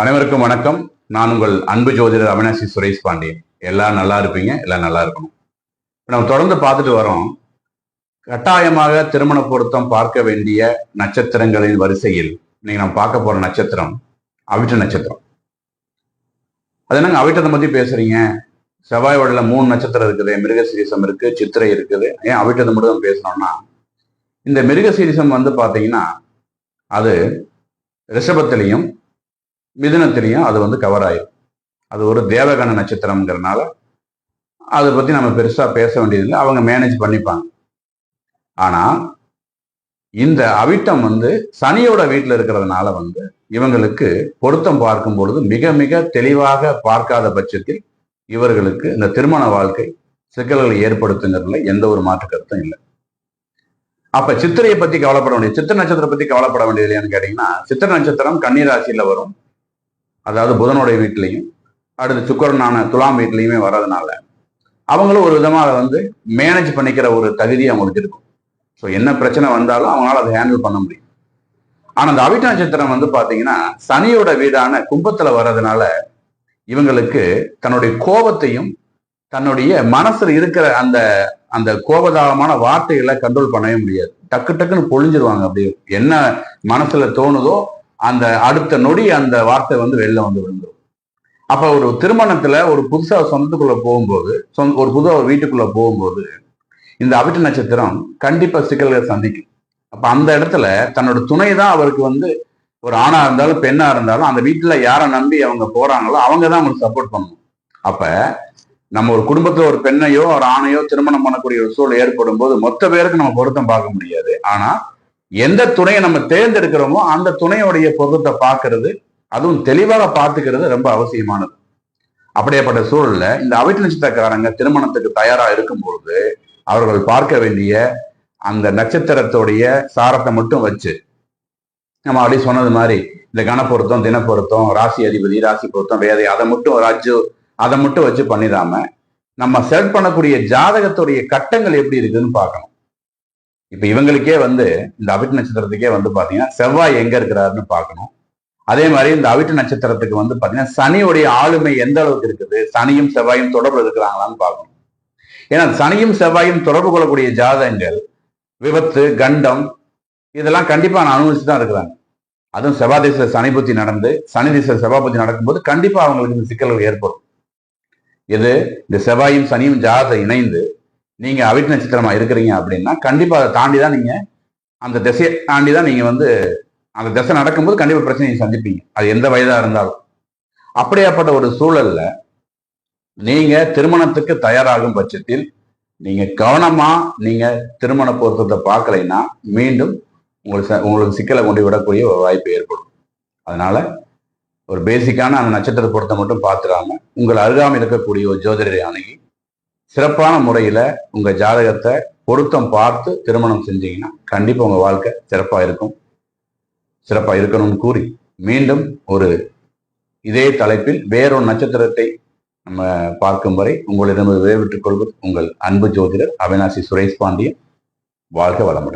அனைவருக்கும் வணக்கம். நான் உங்கள் அன்பு ஜோதிடர் அவினாசி சுரேஷ் பாண்டியன். எல்லாம் நல்லா இருப்பீங்க எல்லாம் நல்லா இருக்கணும். நம்ம தொடர்ந்து பார்த்துட்டு வரோம். கட்டாயமாக திருமண பொருத்தம் பார்க்க வேண்டிய நட்சத்திரங்களின் வரிசையில் இன்னைக்கு நம்ம பார்க்க போற நட்சத்திரம் அவிட்ட நட்சத்திரம். அது என்னங்க அவிட்டத்தை பத்தி பேசுறீங்க? செவ்வாய் வடல மூணு நட்சத்திரம் இருக்குது. மிருகசீரிசம் இருக்கு சித்திரை இருக்குது. ஏன் அவிட்டத்தை மட்டும் தான் பேசணும்னா இந்த மிருகசீரிசம் வந்து பாத்தீங்கன்னா அது ரிஷபத்திலையும் மிதுனத்திலையும் அது வந்து கவர் ஆயிடும் அது ஒரு தேவகண நட்சத்திரம்ங்கிறனால அதை பற்றி நம்ம பெருசாக பேச வேண்டியதில்லை அவங்க மேனேஜ் பண்ணிப்பாங்க. ஆனால் இந்த அவிட்டம் வந்து சனியோட வீட்டில் இருக்கிறதுனால வந்து இவங்களுக்கு பொருத்தம் பார்க்கும் பொழுது மிக மிக தெளிவாக பார்க்காத பட்சத்தில் இவர்களுக்கு இந்த திருமண வாழ்க்கை சிக்கல்களை ஏற்படுத்துங்கிறதுல எந்த ஒரு மாற்று கருத்தும் இல்லை. அப்ப சித்திரையை பத்தி கவலைப்பட வேண்டியது சித்திர நட்சத்திரம் பத்தி கவலைப்பட வேண்டியது இல்லையான்னு கேட்டீங்கன்னா சித்திர நட்சத்திரம் கன்னிராசியில வரும். அதாவது புதனுடைய வீட்லையும் அடுத்து சுக்கரனான துலாம் வீட்லையுமே வர்றதுனால அவங்களும் ஒரு விதமாக அதை வந்து மேனேஜ் பண்ணிக்கிற ஒரு தகுதி அவங்களுக்கு இருக்கும். ஸோ என்ன பிரச்சனை வந்தாலும் அவங்களால அதை ஹேண்டில் பண்ண முடியும். ஆனால் அந்த அவிட்ட நட்சத்திரம் வந்து பார்த்தீங்கன்னா சனியோட வீடான கும்பத்தில் வர்றதுனால இவங்களுக்கு தன்னுடைய கோபத்தையும் தன்னுடைய மனசில் இருக்கிற அந்த அந்த கோபதாபமான வார்த்தைகளை கண்ட்ரோல் பண்ணவே முடியாது. டக்கு டக்குன்னு பொழிஞ்சிருவாங்க அப்படி என்ன மனசுல தோணுதோ அந்த அடுத்த நொடி அந்த வார்த்தை வந்து வெளில வந்து விழுந்துடும் அப்ப ஒரு திருமணத்துல ஒரு புதுசா சொந்தத்துக்குள்ள போகும்போது சொந்த ஒரு புது வீட்டுக்குள்ள போகும்போது இந்த அவிட்ட நட்சத்திரம் கண்டிப்பா சிக்கல்களை சந்திக்கும். அப்ப அந்த இடத்துல தன்னோட துணை தான் அவருக்கு வந்து ஒரு ஆணா இருந்தாலும் பெண்ணா இருந்தாலும் அந்த வீட்டுல யாரை நம்பி அவங்க போறாங்களோ அவங்க தான் அவங்களுக்கு சப்போர்ட் பண்ணணும். அப்ப நம்ம ஒரு குடும்பத்துல ஒரு பெண்ணையோ ஒரு ஆணையோ திருமணம் பண்ணக்கூடிய ஒரு சூழல் ஏற்படும் போது மொத்த பேருக்கு நம்ம பொருத்தம் பார்க்க முடியாது. ஆனா எந்த துணையை நம்ம தேர்ந்தெடுக்கிறோமோ அந்த துணையோடைய பொருத்தத்தை பார்க்கறது அதுவும் தெளிவாக பார்த்துக்கிறது ரொம்ப அவசியமானது. அப்படியேப்பட்ட சூழல்ல இந்த அவிட்டு நட்சத்திரக்காரங்க திருமணத்துக்கு தயாரா இருக்கும் பொழுது அவர்கள் பார்க்க வேண்டிய அந்த நட்சத்திரத்துடைய சாரத்தை மட்டும் வச்சு நம்ம அப்படி சொன்னது மாதிரி இந்த கணப்பொருத்தம் தினப்பொருத்தம் ராசி அதிபதி ராசி பொருத்தம் வேதை அதை மட்டும் ராஜு அதை மட்டும் வச்சு பண்ணிடாம நம்ம செலக்ட் பண்ணக்கூடிய ஜாதகத்துடைய கட்டங்கள் எப்படி இருக்குதுன்னு பார்க்கணும். இப்ப இவங்களுக்கே வந்து இந்த அவிட்டு நட்சத்திரத்துக்கே வந்து பாத்தீங்கன்னா செவ்வாய் எங்க இருக்கிறாருன்னு பார்க்கணும். அதே மாதிரி இந்த அவிட்டு நட்சத்திரத்துக்கு வந்து பாத்தீங்கன்னா சனியுடைய ஆளுமை எந்த அளவுக்கு இருக்குது? சனியும் செவ்வாயும் தொடர்பு இருக்கிறாங்களான்னு பார்க்கணும். ஏன்னா சனியும் செவ்வாயும் தொடர்பு கொள்ளக்கூடிய ஜாதகங்கள் விபத்து கண்டம் இதெல்லாம் கண்டிப்பா நான் அனுபவிச்சு தான் இருக்கிறாங்க அதுவும் செவ்வாய் திசை சனி புத்தி நடந்து சனி திசை செவ்வாய் புத்தி நடக்கும்போது கண்டிப்பா அவங்களுக்கு இந்த சிக்கல்கள் ஏற்படும். இது இந்த செவ்வாயும் சனியும் ஜாதகம் இணைந்து நீங்க அவிட் நட்சத்திரமா இருக்கிறீங்க அப்படின்னா கண்டிப்பா அதை தாண்டி தான் நீங்க அந்த திசையை தாண்டி தான் நீங்க வந்து அந்த திசை நடக்கும்போது கண்டிப்பா பிரச்சனையை சந்திப்பீங்க. அது எந்த வயதா இருந்தாலும். அப்படியாப்பட்ட ஒரு சூழல்ல நீங்க திருமணத்துக்கு தயாராகும் பட்சத்தில் நீங்க கவனமா நீங்க திருமண பொருத்தத்தை பார்க்கலைன்னா மீண்டும் உங்களுக்கு உங்களுக்கு சிக்கலை கொண்டு விடக்கூடிய ஒரு வாய்ப்பு ஏற்படும். அதனால ஒரு பேசிக்கான அந்த நட்சத்திர பொருத்தம் மட்டும் பார்த்துடாம உங்கள் அருகாமல் இருக்கக்கூடிய ஒரு ஜோதிடரை அணுகி சிறப்பான முறையில உங்க ஜாதகத்தை பொருத்தம் பார்த்து திருமணம் செஞ்சீங்கன்னா கண்டிப்பா உங்க வாழ்க்கை சிறப்பா இருக்கும். சிறப்பா இருக்கணும்னு கூறி மீண்டும் ஒரு இதே தலைப்பில் வேறொரு நட்சத்திரத்தை நம்ம பார்க்கும் வரை உங்களிடம் விடைபெற்றுக் கொள்வது உங்கள் அன்பு ஜோதிடர் அவினாசி சுரேஷ் பாண்டியன். வாழ்க வளமுடன்.